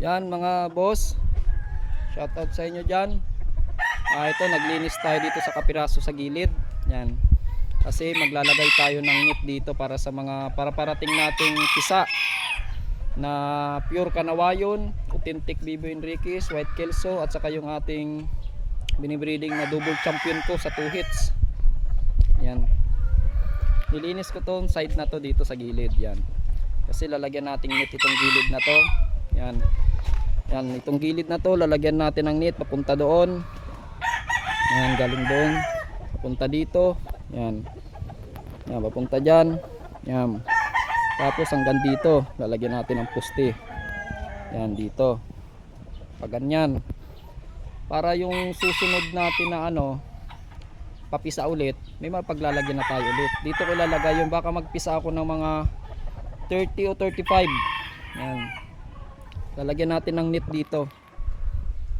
Yan mga boss. Shoutout sa inyo dyan. Ah, ito naglinis tayo dito sa kapiraso sa gilid. Yan. Kasi maglalagay tayo ng net dito para sa mga para parating nating pisa na pure kanawayon, authentic Bibo Enriquez, white kelso at saka yung ating binibreeding na double champion ko sa 2 hits. Yan. Nilinis ko tong side na to dito sa gilid. Yan. Kasi lalagyan nating net itong gilid na to. Yan. Yan, itong gilid na to, lalagyan natin ng net papunta doon. Yan, galing doon. Papunta dito. Yan. Yan, papunta dyan. Yan. Tapos hanggang dito, lalagyan natin ng puste. Yan, dito. Pag ganyan. Para yung susunod natin na ano, papisa ulit, may mapaglalagyan na tayo ulit. Dito ko ilalagay yung baka magpisa ako ng mga 30 o 35. Yan. Lalagyan natin ng net dito.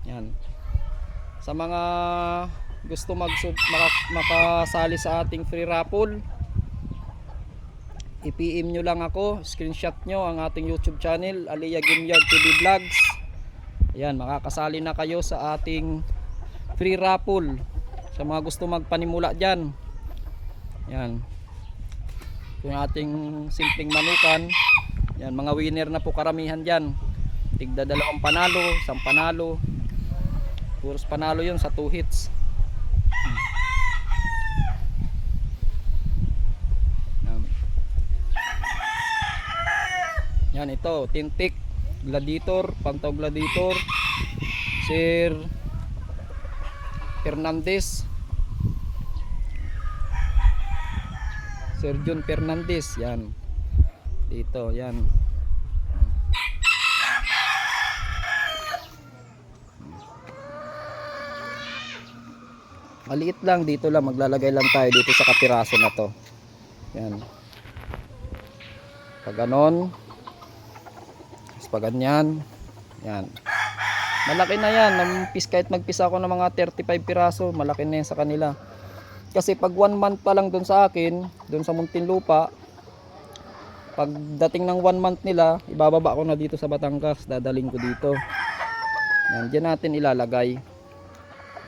Yan. Sa mga gusto mag maka, makasali sa ating free raffle, i-PM nyo lang ako, screenshot nyo ang ating YouTube channel, Aliyah Gimyard TV Vlogs. Ayan, makakasali na kayo sa ating free raffle. Sa mga gusto magpanimula dyan. Yan. Yung ating simpleng manukan. Yan, mga winner na po karamihan dyan. Tigda dalawang panalo, isang panalo. Puros panalo yun sa 2 hits. Yan. Yan ito, Tintik, Gladiator, Pantaw Gladiator, Sir Fernandez, Sir John Fernandez, yan. Dito, yan. Maliit lang dito lang maglalagay lang tayo dito sa kapiraso na to. Yan. Pag ganon. Pag ganyan. Yan. Malaki na yan. Nampis, kahit magpisa ako ng mga 35 piraso, malaki na yan sa kanila. Kasi pag one month pa lang doon sa akin, doon sa Muntinlupa, pag dating ng one month nila, ibababa ko na dito sa Batangas, dadaling ko dito. Yan, dyan natin ilalagay.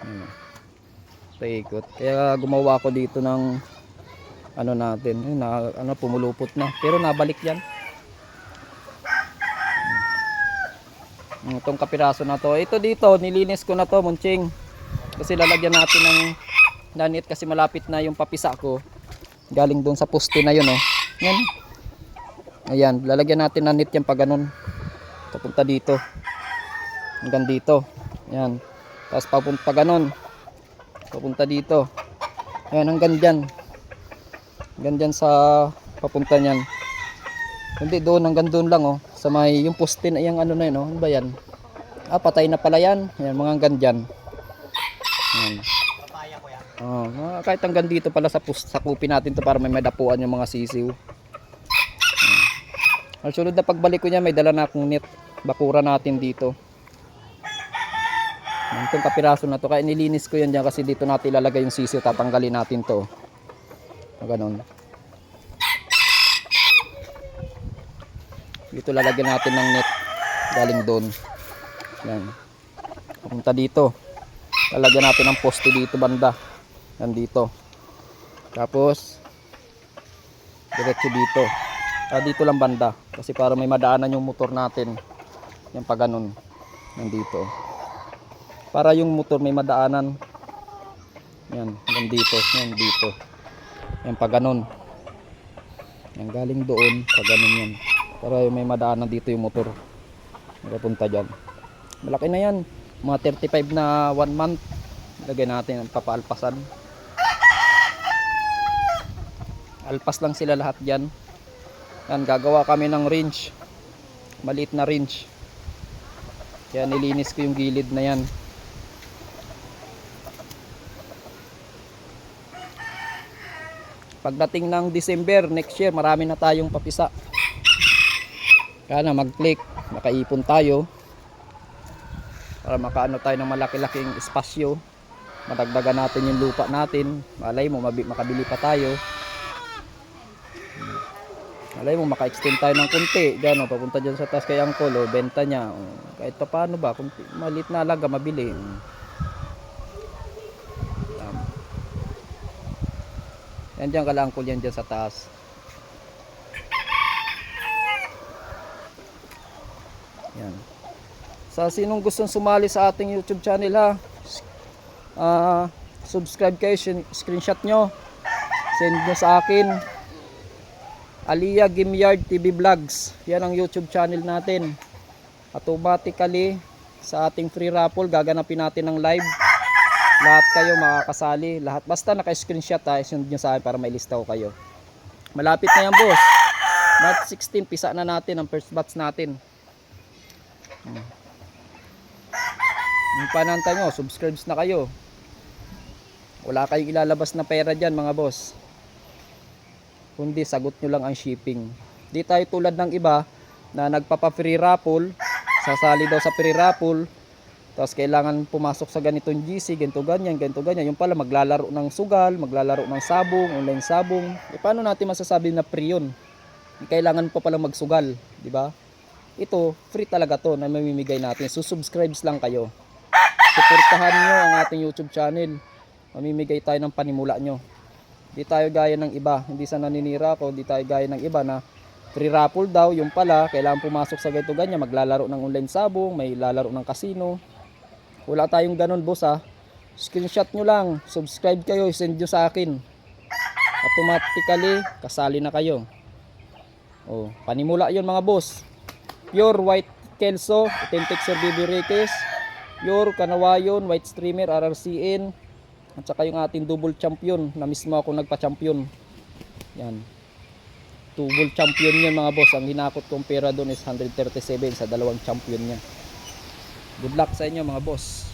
Yan. Paikot. Kaya gumawa ko dito ng ano natin, yun, na, ano, pumulupot na. Pero nabalik yan. Hmm, Itong kapiraso na to. Ito dito, nilinis ko na to, munching. Kasi lalagyan natin ng nanit kasi malapit na yung papisa ko. Galing doon sa poste na yun, oh. Yan. Ayan, lalagyan natin ng net yan pag ganun. Papunta dito. Hanggang dito. Ayan. Tapos papunta pa ganun. Papunta dito. Ayan, hanggang dyan. Hanggang dyan sa papunta niyan. Hindi doon, hanggang doon lang oh. Sa may, yung poste na yung ano na yun oh. Ano ba yan? Ah, patay na pala yan. Ayan, mga hanggang dyan. Ayan. Oh, kahit hanggang dito pala sa sakupin natin to para may madapuan yung mga sisiw. Ang sunod na pagbalik ko niya, may dala na akong net. Bakura natin dito. Itong kapiraso na to. Kaya nilinis ko yan dyan kasi dito natin ilalagay yung sisiw. Tatanggalin natin to. O ganun. Dito lalagyan natin ng net. Galing doon. Yan. Papunta dito. Lalagyan natin ng poste dito banda. Yan dito. Tapos, diretso dito. Ah, dito lang banda. Kasi para may madaanan yung motor natin. Yan pa ganun. Nandito. Para yung motor may madaanan. Yan. Yan dito. Yan dito. Yan pa ganun. Yan galing doon. Pa ganun yan. Para may madaanan dito yung motor. Nakapunta dyan. Malaki na yan. Mga 35 na 1 month. Lagay natin ang papaalpasan. Alpas lang sila lahat dyan. Yan, gagawa kami ng range. Maliit na range. Kaya nilinis ko yung gilid na yan. Pagdating ng December next year, marami na tayong papisa. Kaya na mag-click, makaipon tayo. Para makaano tayo ng malaki-laking espasyo. Madagdagan natin yung lupa natin. Malay mo, makabili pa tayo. Alay mo, maka-extend tayo ng kunti. Diyan, oh, papunta dyan sa taas kay Uncle, oh, benta niya. Oh. Kahit pa paano ba, kung malit na alaga, mabili. Yan dyan kala Uncle yan dyan sa taas. Yan. Sa sinong gustong sumali sa ating YouTube channel ha, ah subscribe kayo, screenshot nyo, send nyo sa akin. Aliyah Gimyard TV Vlogs. Yan ang YouTube channel natin. Automatically sa ating free raffle gaganapin natin ng live. Lahat kayo makakasali. Lahat basta naka-screenshot ha, send nyo sa akin para may lista ko kayo. Malapit na yan, boss. March 16 pisa na natin ang first batch natin. Hmm. Yung pananta nyo, subscribes na kayo. Wala kayong ilalabas na pera dyan mga boss kundi sagot nyo lang ang shipping. Di tayo tulad ng iba na nagpapa-free raffle, sasali daw sa free raffle, tapos kailangan pumasok sa ganitong GC, ganito ganyan, ganito ganyan. Yung pala maglalaro ng sugal, maglalaro ng sabong, online sabong. E paano natin masasabi na free yun? Kailangan pa pala magsugal, di ba? Ito, free talaga to na mamimigay natin. So subscribes lang kayo. Suportahan nyo ang ating YouTube channel. Mamimigay tayo ng panimula nyo. Di tayo gaya ng iba, hindi sa naninira ko, di tayo gaya ng iba na free raffle daw, yung pala, kailangan pumasok sa ganito ganyan, maglalaro ng online sabong, may lalaro ng casino. Wala tayong ganun boss ha. Screenshot nyo lang, subscribe kayo, send nyo sa akin. Automatically, kasali na kayo. Oh, panimula yon mga boss. Pure white kelso, authentic Sir Bibi Riquez. Pure kanawayon, white streamer, RRCN. At saka yung ating double champion na mismo ako nagpa-champion. Yan. Double champion yan mga boss. Ang hinakot kong pera doon is 137 sa dalawang champion niya. Good luck sa inyo mga boss.